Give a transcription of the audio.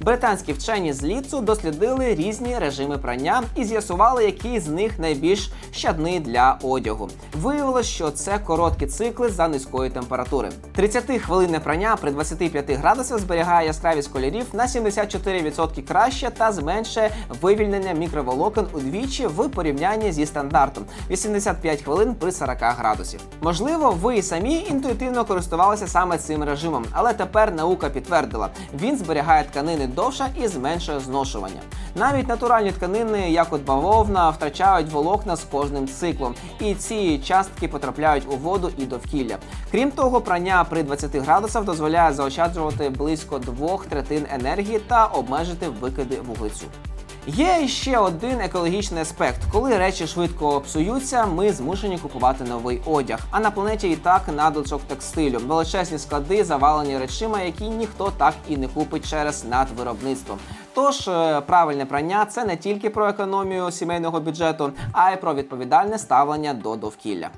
Британські вчені з ліцу дослідили різні режими прання і з'ясували, який з них найбільш щадний для одягу. Виявилось, що це короткі цикли за низької температури. 30 хвилинне прання при 25 градусах зберігає яскравість кольорів на 74% краще та зменшує вивільнення мікроволокон удвічі в порівнянні зі стандартом 85 хвилин при 40 градусів. Можливо, ви і самі інтуїтивно користувалися саме цим режимом, але тепер наука підтвердила, він зберігає тканини довше і зменшує зношування. Навіть натуральні тканини, як от бавовна, втрачають волокна з кожним циклом, і ці частки потрапляють у воду і довкілля. Крім того, прання при 20 градусах дозволяє заощаджувати близько двох третин енергії та обмежити викиди вуглецю. Є ще один екологічний аспект. Коли речі швидко псуються, ми змушені купувати новий одяг. А на планеті і так надлишок текстилю. Величезні склади завалені речима, які ніхто так і не купить через надвиробництво. Тож е, правильне прання це не тільки про економію сімейного бюджету, а й про відповідальне ставлення до довкілля.